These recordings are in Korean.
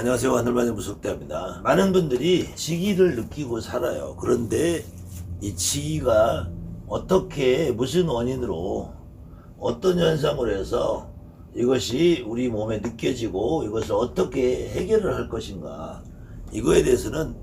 안녕하세요. 하늘만의 무속대입니다. 많은 분들이 지기를 느끼고 살아요. 그런데 이 지기가 어떻게 무슨 원인으로 어떤 현상으로 해서 이것이 우리 몸에 느껴지고 이것을 어떻게 해결을 할 것인가 이거에 대해서는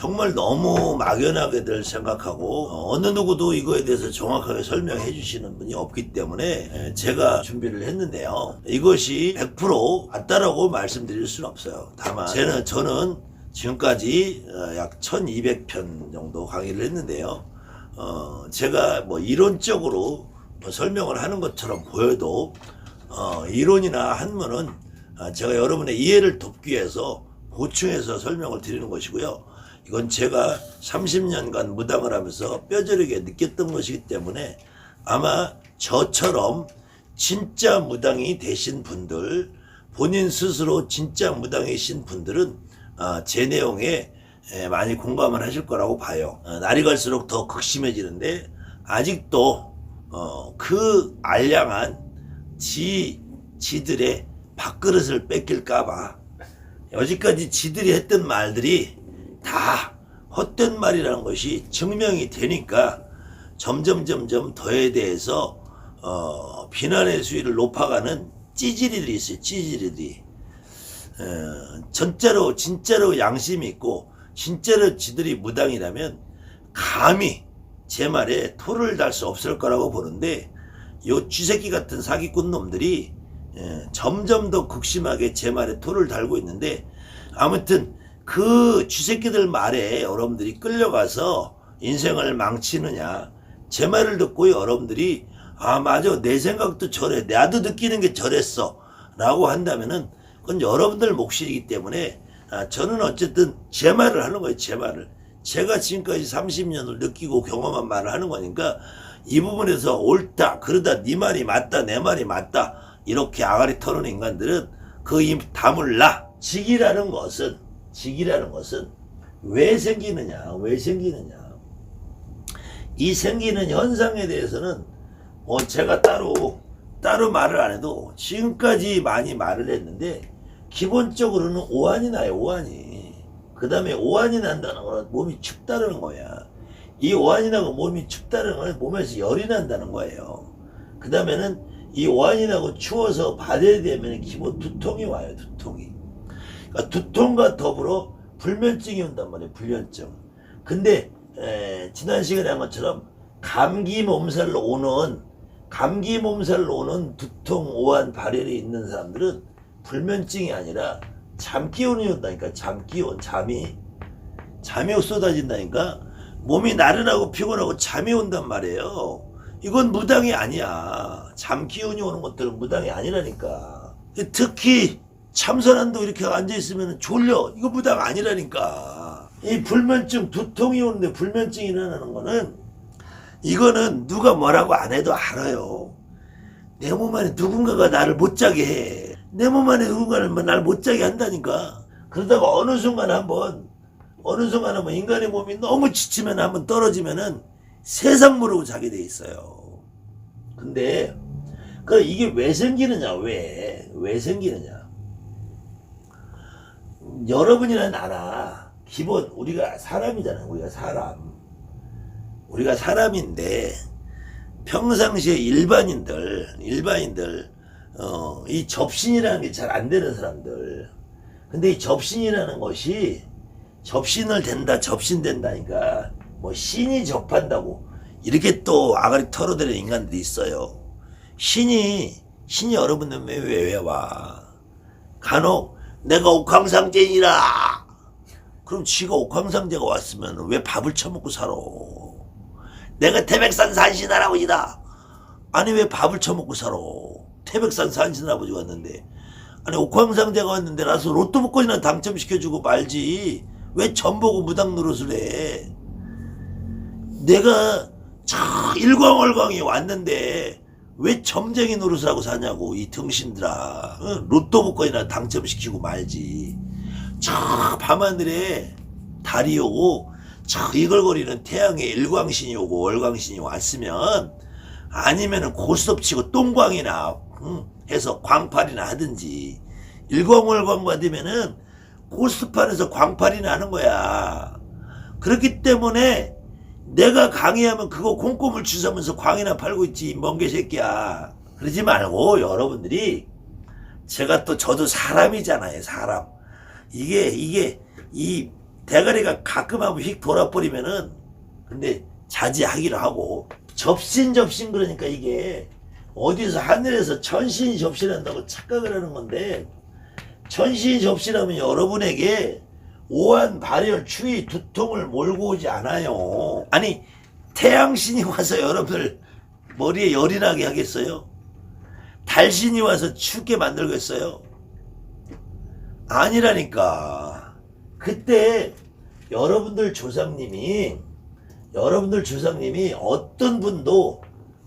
정말 너무 막연하게들 생각하고 어, 어느 누구도 이거에 대해서 정확하게 설명해 주시는 분이 없기 때문에 제가 준비를 했는데요. 이것이 100% 맞다라고 말씀드릴 수는 없어요. 다만 저는, 저는 지금까지 어, 약 1200편 정도 강의를 했는데요. 어, 제가 뭐 이론적으로 뭐 설명을 하는 것처럼 보여도 어, 이론이나 한문은 아, 제가 여러분의 이해를 돕기 위해서 보충해서 설명을 드리는 것이고요. 이건 제가 30년간 무당을 하면서 뼈저리게 느꼈던 것이기 때문에 아마 저처럼 진짜 무당이 되신 분들, 본인 스스로 진짜 무당이신 분들은 아, 제 내용에 에, 많이 공감을 하실 거라고 봐요. 어, 날이 갈수록 더 극심해지는데 아직도 어, 그 알량한 지 지들의 밥그릇을 뺏길까봐 여지까지 지들이 했던 말들이 다 헛된 말이라는 것이 증명이 되니까 점점 점점 더에 대해서 어, 비난의 수위를 높아가는 찌질이들이 있어요. 찌질이들이 어, 진짜로 진짜로 양심이 있고 진짜로 지들이 무당이라면 감히 제 말에 토를 달 수 없을 거라고 보는데 요 쥐새끼 같은 사기꾼 놈들이 예, 점점 더 극심하게 제 말에 토를 달고 있는데 아무튼 그 쥐새끼들 말에 여러분들이 끌려가서 인생을 망치느냐. 제 말을 듣고 여러분들이 아 맞아. 내 생각도 저래. 나도 느끼는 게 저랬어. 라고 한다면은 그건 여러분들 몫이기 때문에 아, 저는 어쨌든 제 말을 하는 거예요 제 말을. 제가 지금까지 30년을 느끼고 경험한 말을 하는 거니까 이 부분에서 옳다 그러다 네 말이 맞다 내 말이 맞다 이렇게 아가리 터는 인간들은 그 입 다물라. 직이라는 것은 직이라는 것은 왜 생기느냐 왜 생기느냐. 이 생기는 현상에 대해서는 뭐 제가 따로 따로 말을 안 해도 지금까지 많이 말을 했는데 기본적으로는 오한이 나요 오한이. 그 다음에 오한이 난다는 거는 몸이 춥다는 거야. 이 오한이 나고 몸이 춥다는 거는 몸에서 열이 난다는 거예요. 그 다음에는 이 오한이 나고 추워서 바다에 되면 기본 두통이 와요 두통이 그러니까 두통과 더불어 불면증이 온단 말이에요 불면증. 근데 에, 지난 시간에 한 것처럼 감기 몸살로 오는 감기 몸살로 오는 두통 오한 발열이 있는 사람들은 불면증이 아니라 잠기운이 온다니까 잠기운 잠이. 잠이 쏟아진다니까 몸이 나른하고 피곤하고 잠이 온단 말이에요. 이건 무당이 아니야. 잠기운이 오는 것들은 무당이 아니라니까. 특히 참선한도 이렇게 앉아있으면 졸려 이거 무당 아니라니까 이 불면증 두통이 오는데 불면증이 일어나는 거는 이거는 누가 뭐라고 안 해도 알아요 내 몸 안에 누군가가 나를 못 자게 해. 내 몸 안에 누군가를 날 못 자게 한다니까. 그러다가 어느 순간 한번, 어느 순간 한번 인간의 몸이 너무 지치면 한번 떨어지면은 세상 모르고 자게 돼 있어요. 근데, 그 이게 왜 생기느냐, 왜? 왜 생기느냐. 여러분이나 나나, 기본, 우리가 사람이잖아요. 우리가 사람. 우리가 사람인데, 평상시에 일반인들, 일반인들, 어, 이 접신이라는 게 잘 안 되는 사람들. 근데 이 접신이라는 것이 접신을 된다, 접신된다니까, 뭐 신이 접한다고, 이렇게 또 아가리 털어대는 인간들이 있어요. 신이, 신이 여러분들 왜, 왜, 왜 와? 간혹, 내가 옥황상제이라! 그럼 지가 옥황상제가 왔으면 왜 밥을 처먹고 살아? 내가 태백산 산신 할아버지다. 아니 왜 밥을 처먹고 살아? 태백산 산신 할아버지 왔는데 아니 옥황상제가 왔는데 나서 로또 복권이나 당첨시켜주고 말지 왜 전보고 무당 노릇을 해? 내가 참 일광월광이 왔는데 왜 점쟁이 노릇을 하고 사냐고 이 등신들아 어? 로또 복권이나 당첨시키고 말지 저 밤하늘에 달이 오고 저 이글거리는 태양의 일광신이 오고 월광신이 왔으면 아니면은 고스톱 치고 똥광이나 응? 해서 광팔이나 하든지 일광월광 받으면은 코스판에서 광팔이 나는 거야. 그렇기 때문에 내가 강의하면 그거 콩고물 주사면서 광이나 팔고 있지 멍게 새끼야. 그러지 말고 여러분들이 제가 또 저도 사람이잖아요 사람. 이게 이게 이 대가리가 가끔 한번 휙 돌아버리면은 근데 자제하기로 하고 접신 접신 그러니까 이게 어디서 하늘에서 천신 접신한다고 착각을 하는 건데 천신 접신하면 여러분에게 오한 발열 추위 두통을 몰고 오지 않아요. 아니 태양신이 와서 여러분들 머리에 열이 나게 하겠어요? 달신이 와서 춥게 만들겠어요? 아니라니까. 그때 여러분들 조상님이 여러분들 조상님이 어떤 분도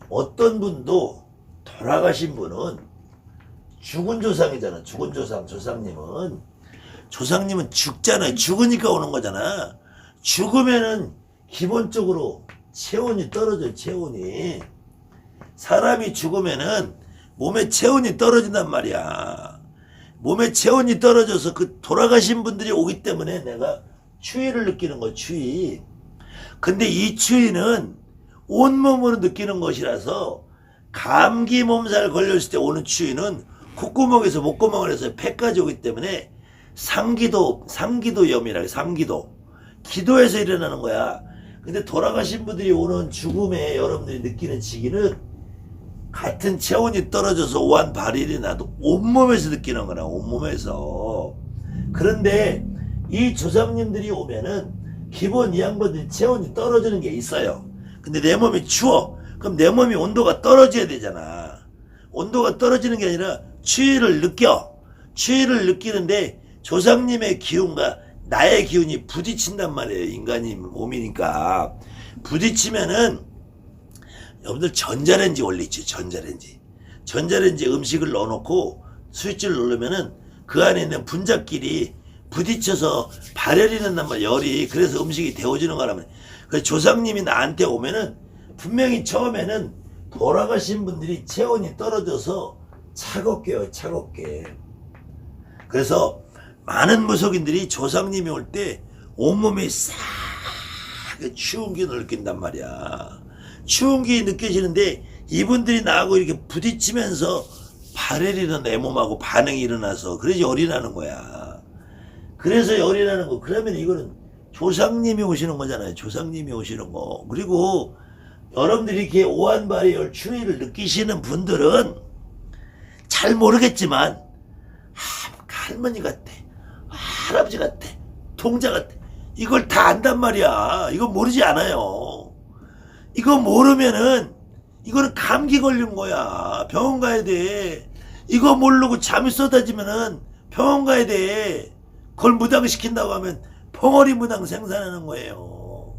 어떤 분도 돌아가신 분은 죽은 조상이잖아. 죽은 조상 조상님은 조상님은 죽잖아요. 죽으니까 오는 거잖아. 죽으면은 기본적으로 체온이 떨어져요. 체온이 사람이 죽으면은 몸에 체온이 떨어진단 말이야. 몸에 체온이 떨어져서 그 돌아가신 분들이 오기 때문에 내가 추위를 느끼는 거야. 추위. 근데 이 추위는 온몸으로 느끼는 것이라서 감기 몸살 걸렸을 때 오는 추위는 콧구멍에서 목구멍을 해서 폐까지 오기 때문에 상기도 상기도염이라 상기도. 기도에서 일어나는 거야. 근데 돌아가신 분들이 오는 죽음에 여러분들이 느끼는 지기는 같은 체온이 떨어져서 오한 발일이 나도 온몸에서 느끼는 거나 온몸에서. 그런데 이 조상님들이 오면은 기본 이 양반들이 체온이 떨어지는 게 있어요. 근데 내 몸이 추워. 그럼 내 몸이 온도가 떨어져야 되잖아. 온도가 떨어지는 게 아니라 추위를 느껴. 추위를 느끼는데 조상님의 기운과 나의 기운이 부딪힌단 말이에요 인간이 몸이니까. 부딪히면은 여러분들 전자레인지 올리죠 전자레인지. 전자레인지 음식을 넣어놓고 스위치를 누르면은 그 안에 있는 분자끼리 부딪혀서 발열이 난단 말이야 열이. 그래서 음식이 데워지는 거라면 그 조상님이 나한테 오면은 분명히 처음에는 돌아가신 분들이 체온이 떨어져서 차갑게요 차갑게. 그래서 많은 무속인들이 조상님이 올 때 온몸이 싹 추운 기운을 느낀단 말이야 추운 기 느껴지는데 이분들이 나하고 이렇게 부딪히면서 발열이는 내 몸하고 반응이 일어나서 그래서 열이 나는 거야. 그래서 열이 나는 거. 그러면 이거는 조상님이 오시는 거잖아요. 조상님이 오시는 거. 그리고 여러분들이 이렇게 오한발의 열 추위를 느끼시는 분들은 잘 모르겠지만 아, 할머니 같아. 할아버지 같아. 동자 같아. 이걸 다 안단 말이야. 이거 모르지 않아요. 이거 모르면은 이거는 감기 걸린 거야. 병원 가야 돼. 이거 모르고 잠이 쏟아지면은 병원 가야 돼. 그걸 무당시킨다고 하면 벙어리 무당 생산하는 거예요.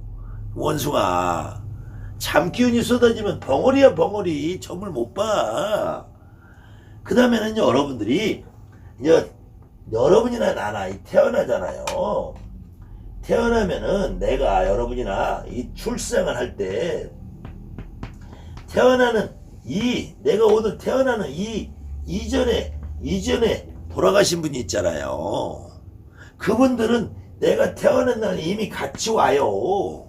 원숭아. 잠 기운이 쏟아지면 벙어리야 벙어리. 점을 못 봐. 그 다음에는 여러분들이 이제 여러분이나 나나 이 태어나잖아요. 태어나면은 내가 여러분이나 이 출생을 할 때 태어나는 이 내가 오늘 태어나는 이 이전에 이전에 돌아가신 분이 있잖아요. 그분들은 내가 태어난 날 이미 같이 와요.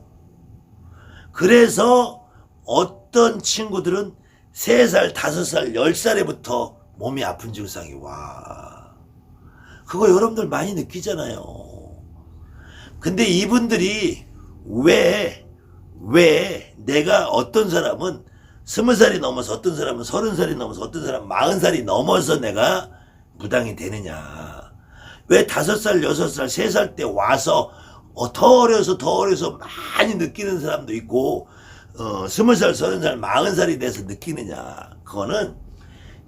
그래서 어떤 친구들은 3살, 5살, 10살에부터 몸이 아픈 증상이 와. 그거 여러분들 많이 느끼잖아요. 근데 이분들이 왜, 왜 내가 어떤 사람은 스무 살이 넘어서 어떤 사람은 서른 살이 넘어서 어떤 사람은 마흔 살이 넘어서 내가 무당이 되느냐. 왜 다섯 살, 여섯 살, 세 살 때 와서 어, 더 어려서 더 어려서 많이 느끼는 사람도 있고, 어, 스무 살, 서른 살, 마흔 살이 돼서 느끼느냐. 그거는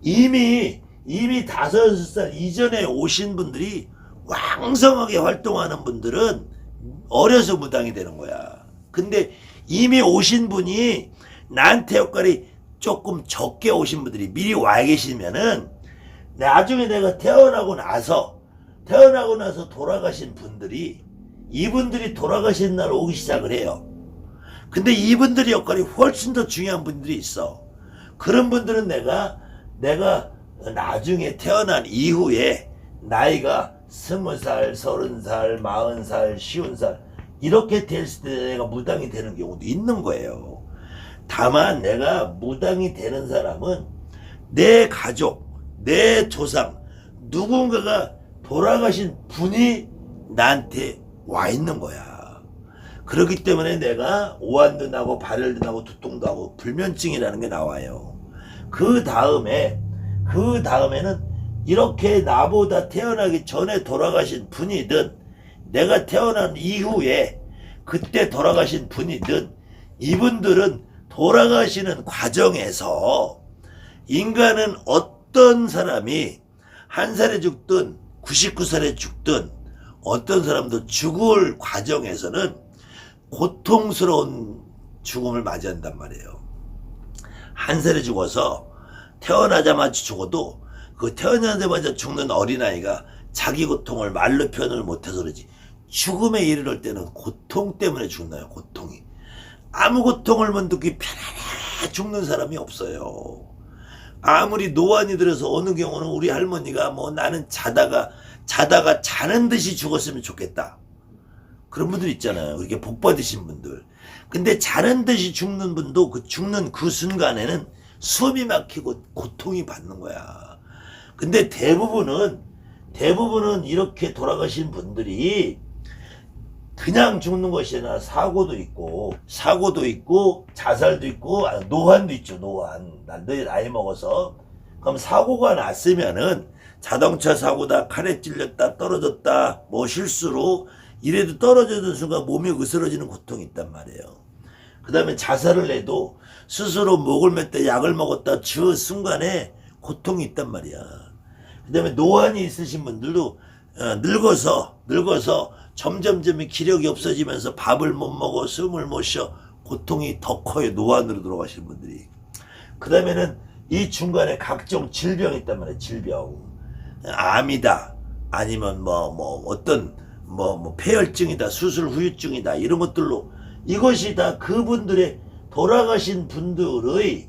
이미, 이미 다섯 살 이전에 오신 분들이 왕성하게 활동하는 분들은 어려서 무당이 되는 거야. 근데 이미 오신 분이 나한테 역할이 조금 적게 오신 분들이 미리 와 계시면은 나중에 내가 태어나고 나서 태어나고 나서 돌아가신 분들이 이분들이 돌아가신 날 오기 시작을 해요. 근데 이분들의 역할이 훨씬 더 중요한 분들이 있어. 그런 분들은 내가 내가 나중에 태어난 이후에 나이가 스무 살, 서른 살, 마흔 살, 쉬운 살 이렇게 됐을 때 내가 무당이 되는 경우도 있는 거예요. 다만 내가 무당이 되는 사람은 내 가족, 내 조상, 누군가가 돌아가신 분이 나한테 와 있는 거야. 그렇기 때문에 내가 오한도 나고 발열도 나고 두통도 하고 불면증이라는 게 나와요. 그 다음에 그 다음에는 이렇게 나보다 태어나기 전에 돌아가신 분이든 내가 태어난 이후에 그때 돌아가신 분이든 이분들은 돌아가시는 과정에서 인간은 어떤 사람이 한 살에 죽든 99살에 죽든 어떤 사람도 죽을 과정에서는 고통스러운 죽음을 맞이한단 말이에요. 한 살에 죽어서 태어나자마자 죽어도 그 태어나자마자 죽는 어린아이가 자기 고통을 말로 표현을 못해서 그러지. 죽음에 이르를 때는 고통 때문에 죽나요? 고통이. 아무 고통을 못 느끼 편안하게 죽는 사람이 없어요. 아무리 노안이 들어서 어느 경우는 우리 할머니가 뭐 나는 자다가 자다가 자는 듯이 죽었으면 좋겠다. 그런 분들 있잖아요. 이렇게 복 받으신 분들. 근데 자는 듯이 죽는 분도 그 죽는 그 순간에는 숨이 막히고 고통이 받는 거야. 근데 대부분은 대부분은 이렇게 돌아가신 분들이 그냥 죽는 것이 아니라 사고도 있고 사고도 있고 자살도 있고 아, 노환도 있죠 노환 난들 나이 먹어서. 그럼 사고가 났으면은 자동차 사고다 칼에 찔렸다 떨어졌다 뭐 실수로 이래도 떨어지는 순간 몸이 으스러지는 고통이 있단 말이에요. 그 다음에 자살을 해도 스스로 목을 맸다 약을 먹었다 그 순간에 고통이 있단 말이야. 그 다음에 노안이 있으신 분들도 어, 늙어서 늙어서 점점점 기력이 없어지면서 밥을 못 먹어 숨을 못 쉬어 고통이 더 커요 노안으로 돌아가시는 분들이. 그 다음에는 이 중간에 각종 질병이 있단 말이에요 질병. 암이다 아니면 뭐뭐 어떤 뭐, 뭐 폐혈증이다 수술 후유증이다 이런 것들로. 이것이 다 그분들의 돌아가신 분들의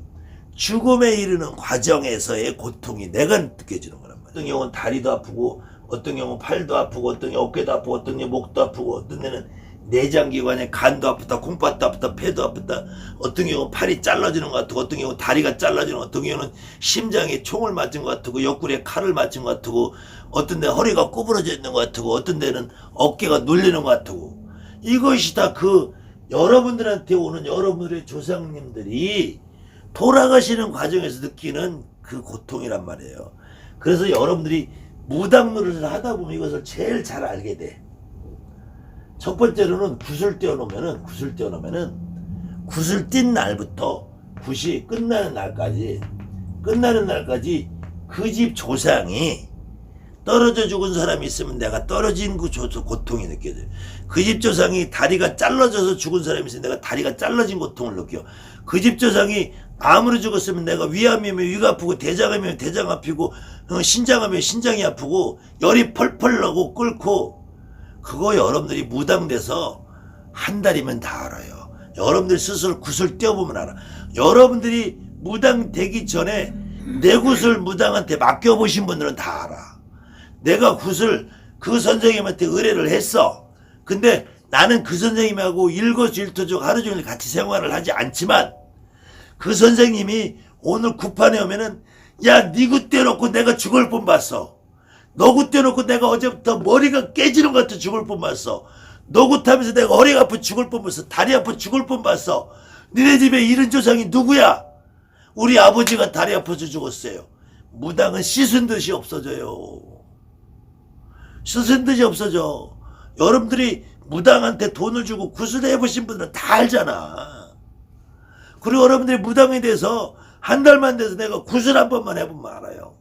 죽음에 이르는 과정에서의 고통이 내가 느껴지는 거란 말이야. 어떤 경우는 다리도 아프고, 어떤 경우는 팔도 아프고, 어떤 경우 어깨도 아프고, 어떤 경우 목도 아프고, 어떤 데는 내장기관에 간도 아프다, 콩팥도 아프다, 폐도 아프다, 어떤 경우 팔이 잘라지는 것 같고, 어떤 경우 다리가 잘라지는 것 같고, 어떤 경우는 심장에 총을 맞은 것 같고, 옆구리에 칼을 맞은 것 같고, 어떤 데 허리가 구부러져 있는 것 같고, 어떤 데는 어깨가 눌리는 것 같고, 이것이 다 그 여러분들한테 오는 여러분들의 조상님들이 돌아가시는 과정에서 느끼는 그 고통이란 말이에요. 그래서 여러분들이 무당노릇을 하다 보면 이것을 제일 잘 알게 돼. 첫 번째로는 굿을 떼어놓으면은, 굿을 떼어놓으면은, 굿을 띈 날부터 굿이 끝나는 날까지, 끝나는 날까지 그 집 조상이 떨어져 죽은 사람이 있으면 내가 떨어진 그 조- 고통이 느껴져요. 그 집 조상이 다리가 잘라져서 죽은 사람이 있으면 내가 다리가 잘라진 고통을 느껴. 그 집 조상이 암으로 죽었으면 내가 위암이면 위가 아프고 대장암이면 대장 아프고 어, 신장하면 신장이 아프고 열이 펄펄 나고 끓고 그거 여러분들이 무당돼서 한 달이면 다 알아요. 여러분들 스스로 굿을 떼어보면 알아. 여러분들이 무당 되기 전에 내 굿을 무당한테 맡겨보신 분들은 다 알아. 내가 굿을 그 선생님한테 의뢰를 했어. 근데 나는 그 선생님하고 일거수일투족 하루 종일 같이 생활을 하지 않지만 그 선생님이 오늘 굿판에 오면은 야 니굿 떼놓고 내가 죽을 뻔 봤어. 너굿 떼놓고 내가 어제부터 머리가 깨지는 것 같아 죽을 뻔 봤어. 너 굿 하면서 내가 허리가 아파 죽을 뻔 봤어. 다리 아파 죽을 뻔 봤어. 니네 집에 이런 조상이 누구야? 우리 아버지가 다리 아파서 죽었어요. 무당은 씻은 듯이 없어져요. 듯이 없어져. 여러분들이 무당한테 돈을 주고 구슬 해 보신 분들은 다 알잖아. 그리고 여러분들이 무당에 대해서 한 달만 돼서 내가 구슬 한 번만 해보면 알아요.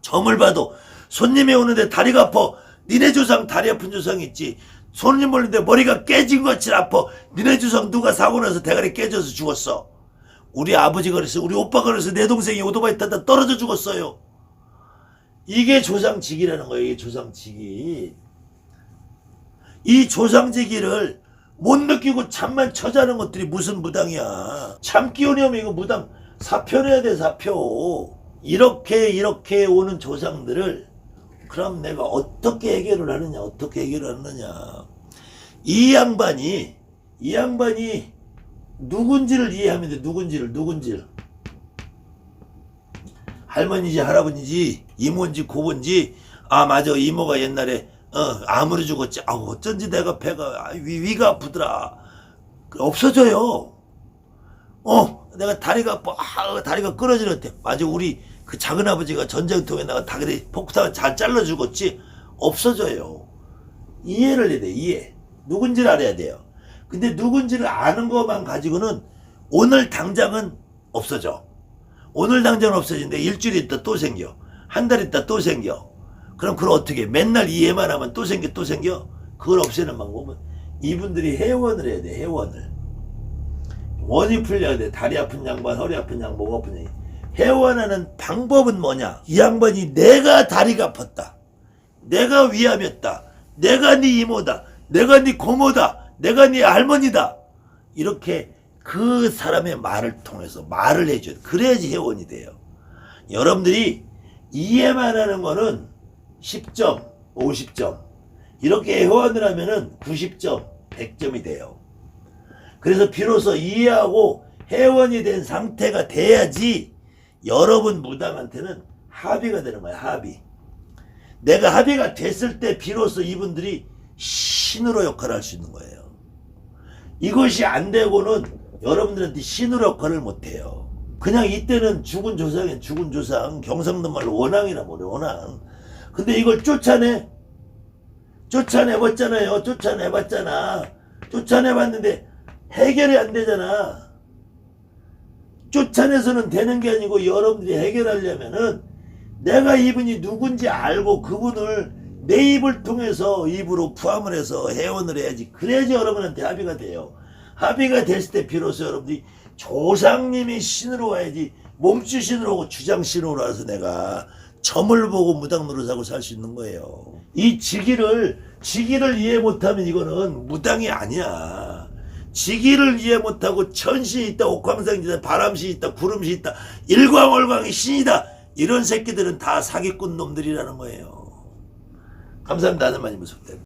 점을 봐도 손님이 오는데 다리가 아파. 니네 조상 다리 아픈 조상 있지. 손님 오는데 머리가 깨진 것이 아파. 니네 조상 누가 사고 나서 대가리 깨져서 죽었어. 우리 아버지가 그랬어. 우리 오빠가 그래서 내 동생이 오토바이 타다 떨어져 죽었어요. 이게 조상직이라는 거예요. 이게 조상직이. 이 조상직이를 못 느끼고 잠만 처자는 것들이 무슨 무당이야. 참기 어려우면 이거 무당 사표 내야 돼 사표. 이렇게 이렇게 오는 조상들을 그럼 내가 어떻게 해결을 하느냐, 어떻게 해결을 하느냐. 이 양반이, 이 양반이 누군지를 이해하면 돼, 누군지를, 누군지를. 할머니지, 할아버지지, 이모인지, 고모인지, 아, 맞아, 이모가 옛날에, 어, 암으로 죽었지. 아, 어쩐지 내가 배가, 아, 위, 위가 아프더라. 그 없어져요. 어, 내가 다리가, 뭐, 아, 다리가 끊어지는데. 맞아, 우리 그 작은 아버지가 전쟁통에 나가 다리 폭탄을 잘 잘라 죽었지. 없어져요. 이해를 해야 돼, 이해. 누군지를 알아야 돼요. 근데 누군지를 아는 것만 가지고는 오늘 당장은 없어져. 오늘 당장은 없어지는데 일주일 있다 또 생겨. 한 달 있다 또 생겨. 그럼 그걸 어떻게 해? 맨날 이해만 하면 또 생겨 또 생겨? 그걸 없애는 방법은 이분들이 회원을 해야 돼, 회원을. 원이 풀려야 돼. 다리 아픈 양반, 허리 아픈 양, 목 아픈 양. 회원하는 방법은 뭐냐? 이 양반이 내가 다리가 아팠다. 내가 위암이었다. 내가 네 이모다. 내가 네 고모다. 내가 네 할머니다. 이렇게 그 사람의 말을 통해서 말을 해줘야 돼. 그래야지 회원이 돼요. 여러분들이 이해만 하는 거는 10점, 50점. 이렇게 회원을 하면은 90점, 100점이 돼요. 그래서 비로소 이해하고 회원이 된 상태가 돼야지 여러분 무당한테는 합의가 되는 거야, 합의. 내가 합의가 됐을 때 비로소 이분들이 신으로 역할을 할 수 있는 거예요. 이것이 안 되고는 여러분들한테 신으로 역할을 못 해요. 그냥 이때는 죽은 조상이 죽은 조상, 경상도 말로 원앙이라 뭐래, 원앙. 근데 이걸 쫓아내? 쫓아내봤잖아요. 쫓아내봤잖아. 쫓아내봤는데 해결이 안 되잖아. 쫓아내서는 되는 게 아니고 여러분들이 해결하려면은 내가 이분이 누군지 알고 그분을 내 입을 통해서 입으로 포함을 해서 회원을 해야지. 그래야지 여러분한테 합의가 돼요. 합의가 됐을 때 비로소 여러분들이 조상님이 신으로 와야지 몸주 신으로 오고 주장 신으로 와서 내가 점을 보고 무당 노릇하고 살 수 있는 거예요. 이 지기를 지기를 이해 못하면 이거는 무당이 아니야. 지기를 이해 못하고 천신이 있다, 옥황상이 있다, 바람신이 있다, 구름신이 있다, 일광월광이 신이다. 이런 새끼들은 다 사기꾼 놈들이라는 거예요. 감사합니다. 하는 말이 무섭다.